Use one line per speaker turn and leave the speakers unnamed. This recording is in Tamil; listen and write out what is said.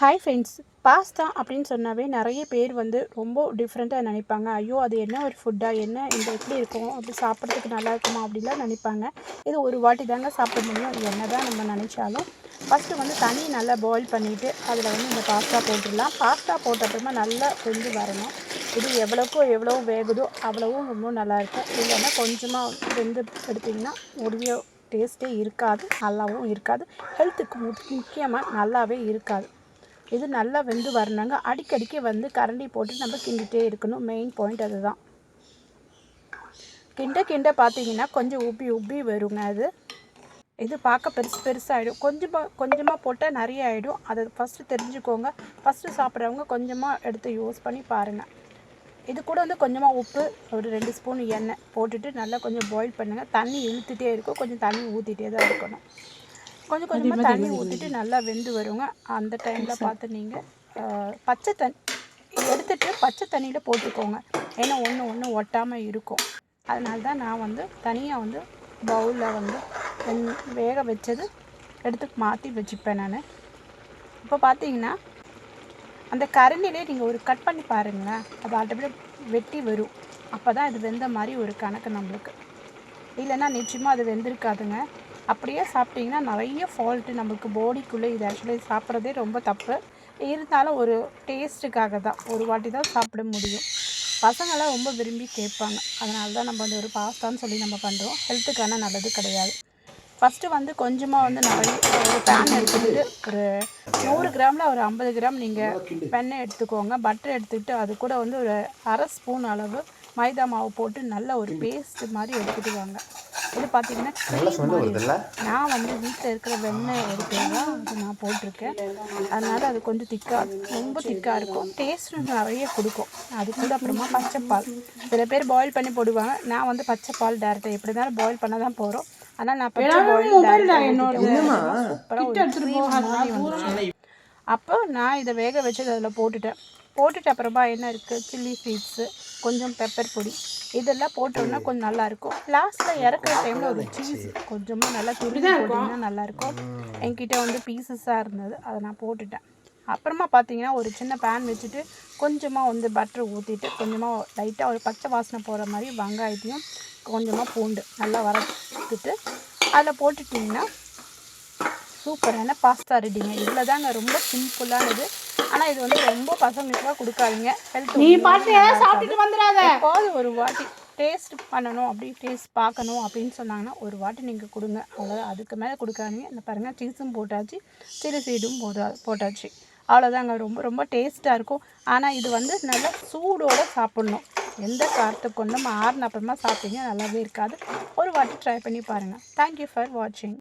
ஹாய் ஃப்ரெண்ட்ஸ் பாஸ்தா அப்படின்னு சொன்னாவே நிறைய பேர் வந்து ரொம்ப டிஃப்ரெண்ட்டாக நினைப்பாங்க. ஐயோ அது என்ன ஒரு ஃபுட்டாக என்ன? இந்த எப்படி இருக்கும்? அப்படி சாப்பிட்றதுக்கு நல்லா இருக்குமா? அப்படிலாம் நினைப்பாங்க. இது ஒரு வாட்டி தாங்க சாப்பிட முடியும். என்ன தான் நம்ம நினச்சாலும். ஃபஸ்ட்டு வந்து தண்ணி நல்லா பாயில் பண்ணிவிட்டு அதில் வந்து இந்த பாஸ்தா போட்டுடலாம். பாஸ்தா போட்ட அப்புறமா நல்லா வெந்து வரணும். இது எவ்வளோக்கோ எவ்வளோ வேகுதோ அவ்வளவும் ரொம்ப நல்லாயிருக்கும் இல்லைன்னா கொஞ்சமாக வெந்து எடுத்திங்கன்னா முடிய டேஸ்ட்டே இருக்காது. நல்லாவும் இருக்காது. ஹெல்த்துக்கு முக்கியமாக நல்லாவே இருக்காது. இது நல்லா வெந்து வரணுங்க. அடிக்கடிக்கு வந்து கரண்டி போட்டு நம்ம கிண்டிகிட்டே இருக்கணும். மெயின் பாயிண்ட் அதுதான். கிண்ட கிண்ட பார்த்தீங்கன்னா கொஞ்சம் உப்பி உப்பி வருங்க அது. இது பார்க்க பெருசு பெருசாகிடும் கொஞ்சமாக கொஞ்சமாக போட்டால் நிறைய ஆகிடும் அதை ஃபஸ்ட்டு தெரிஞ்சுக்கோங்க. ஃபஸ்ட்டு சாப்பிட்றவங்க கொஞ்சமாக எடுத்து யூஸ் பண்ணி பாருங்கள் இது கூட வந்து கொஞ்சமாக உப்பு ஒரு ரெண்டு ஸ்பூன் எண்ணெய் போட்டுட்டு நல்லா கொஞ்சம் பாயில் பண்ணுங்கள் தண்ணி இழுத்துகிட்டே இருக்கும். கொஞ்சம் தண்ணி ஊற்றிட்டே தான் இருக்கணும். கொஞ்சம் கொஞ்சமாக தண்ணி ஊற்றிட்டு நல்லா வெந்து வருங்க. அந்த டைமில் பார்த்து நீங்கள் பச்சை தண்ணி எடுத்துகிட்டு பச்சை தண்ணியில் போட்டுக்கோங்க. ஏன்னா ஒன்று ஒன்று ஒட்டாமல் இருக்கும். அதனால தான் நான் வந்து தனியாக வந்து பவுலில் வந்து வேக வச்சது எடுத்து மாற்றி வச்சுப்பேன் நான். இப்போ பார்த்தீங்கன்னா அந்த கரண்டிலே நீங்கள் ஒரு கட் பண்ணி பாருங்களேன். அது ஆட்டோமேட்டிக் வெட்டி வரும். அப்போ தான் இது வெந்த மாதிரி ஒரு கணக்கு நம்மளுக்கு. இல்லைன்னா நிச்சயமாக அது வெந்திருக்காதுங்க. அப்படியே சாப்பிட்டிங்கன்னா நிறைய ஃபால்ட்டு நம்மளுக்கு பாடிக்குள்ளே இது ஆக்சுவலி சாப்பிட்றதே ரொம்ப தப்பு. இருந்தாலும் ஒரு டேஸ்ட்டுக்காக தான். ஒரு வாட்டி தான் சாப்பிட முடியும். பசங்களாம் ரொம்ப விரும்பி கேட்பாங்க. அதனால தான் நம்ம வந்து ஒரு பாஸ்தான்னு சொல்லி நம்ம பண்ணுறோம் ஹெல்த்துக்கான நல்லது கிடையாது. ஃபஸ்ட்டு வந்து கொஞ்சமாக வந்து நிறைய ஒரு பேன் எடுத்துக்கிட்டு ஒரு நூறு கிராமில் ஒரு ஐம்பது கிராம் நீங்கள் பெண்ணை எடுத்துக்கோங்க. பட்டர் எடுத்துக்கிட்டு அது கூட வந்து ஒரு அரை ஸ்பூன் அளவு மைதா மாவு போட்டு நல்ல ஒரு பேஸ்ட் மாதிரி எடுத்துகிட்டு வாங்க. இது பார்த்தீங்கன்னா நான் வந்து வீட்டில் இருக்கிற வெண்ணெய் அது நான் போட்டிருக்கேன். அதனால் அது கொஞ்சம் திக்காக ரொம்ப திக்காக இருக்கும். டேஸ்ட்டும் நிறைய கொடுக்கும். அது கூட அப்புறமா பச்சைப்பால். சில பேர் பாயில் பண்ணி போடுவாங்க. நான் வந்து பச்சைப்பால் டேரெக்டாக எப்படி இருந்தாலும் பாயில் பண்ண தான் போகிறோம் ஆனால் நான் பச்சை பாயில் சூப்பராக அப்போ நான் இதை வேக வச்சு அதில் போட்டுட்டேன். போட்டுட்டு அப்புறமா என்ன இருக்குது சில்லி சீட்ஸு கொஞ்சம் பெப்பர் பொடி. இதெல்லாம் போட்டோம்னா கொஞ்சம் நல்லாயிருக்கும் லாஸ்ட்டில் இறக்குற டைமில் ஒரு சீஸ் கொஞ்சமாக நல்லா துருவி போட்டிங்கன்னா நல்லாயிருக்கும் என்கிட்ட வந்து பீசஸாக இருந்தது. அதை நான் போட்டுட்டேன். அப்புறமா பார்த்தீங்கன்னா ஒரு சின்ன பேன் வச்சுட்டு கொஞ்சமாக வந்து பட்டர் ஊற்றிட்டு கொஞ்சமாக லைட்டாக ஒரு பச்சை வாசனை போகிற மாதிரி வெங்காயத்தையும் கொஞ்சமாக பூண்டு நல்லா வறுத்துட்டு அதில் போட்டுட்டிங்கன்னா சூப்பரான பாஸ்தா ரெடிங்க இவ்வளோ தாங்க ரொம்ப சிம்பிளானது ஆனால் இது வந்து ரொம்ப பசங்களுக்குலாம் கொடுக்காதீங்க. ஹெல்த் நீ பாட்டு சாப்பிட்டுட்டு வந்துடாத. எப்போது ஒரு வாட்டி டேஸ்ட் பண்ணணும் அப்படி டேஸ்ட் பார்க்கணும் அப்படின்னு சொன்னாங்கன்னா ஒரு வாட்டி நீங்கள் கொடுங்க. அவ்வளோ அதுக்கு மேலே கொடுக்காதீங்க. இந்த பாருங்கள் சீஸும் போட்டாச்சு சிறு சீடும் போட்டா போட்டாச்சு. அவ்வளோதாங்க ரொம்ப ரொம்ப டேஸ்ட்டாக இருக்கும். ஆனால் இது வந்து நல்லா சூடோடு சாப்பிட்ணும். எந்த காரத்தை கொண்டும் ஆறுன அப்புறமா சாப்பிட்டீங்க நல்லாவே இருக்காது. ஒரு வாட்டி ட்ரை பண்ணி பாருங்கள் தேங்க்யூ ஃபார் வாட்சிங்